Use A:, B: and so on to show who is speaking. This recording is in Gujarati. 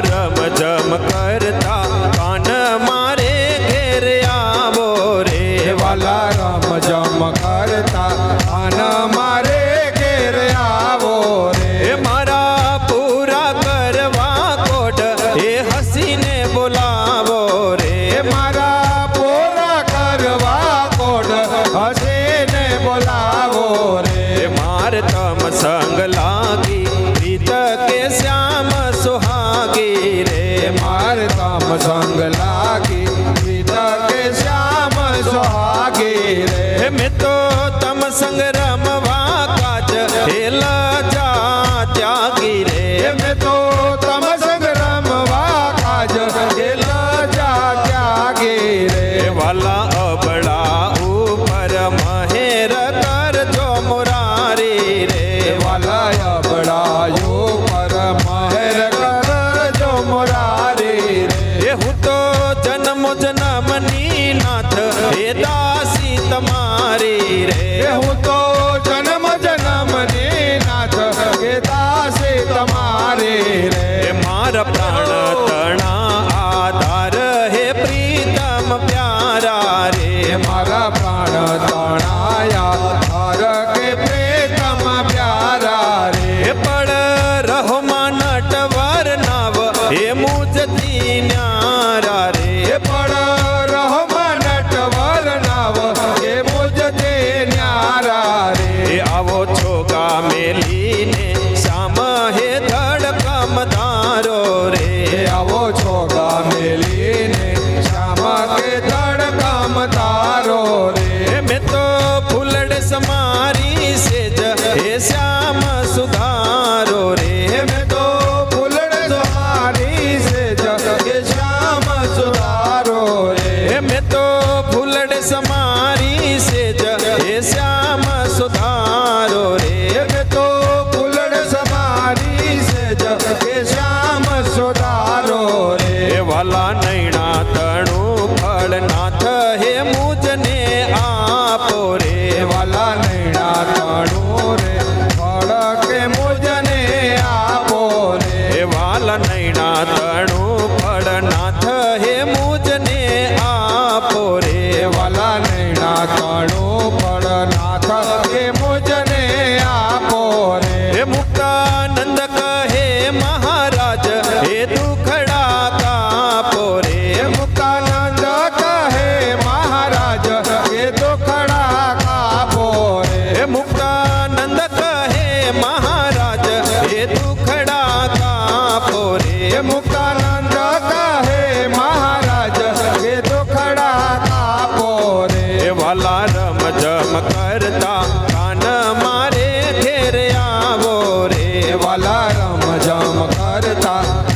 A: રમ જમ કરતા કાન મારે ઘેર આવો રે
B: વાલા રમ જમ કરતા
A: કાન મેં તો તમ સંગ रे। हूँ तो जन्म जन्म ने नाच के दासे तुम्हारे
B: रे। मार प्राण तना आधार हे प्रीतम प्यारा रे। मारा प्राण
A: तना મારી સેજ, હે શ્યામ સુધારો રે,
B: મે તો ફૂલડ તમારી સેજ, હે શ્યામ સુધારો રે.
A: મે તો ફૂલડ સમારી સેજ, હે શ્યામ સુધારો રે.
B: મે તો ફૂલડ સમારી સેજ, હે શ્યામ સુધારો રે.
A: વાલા
B: નહીં
A: ನಾರಾಯಣ ತಣು राम जाम करता।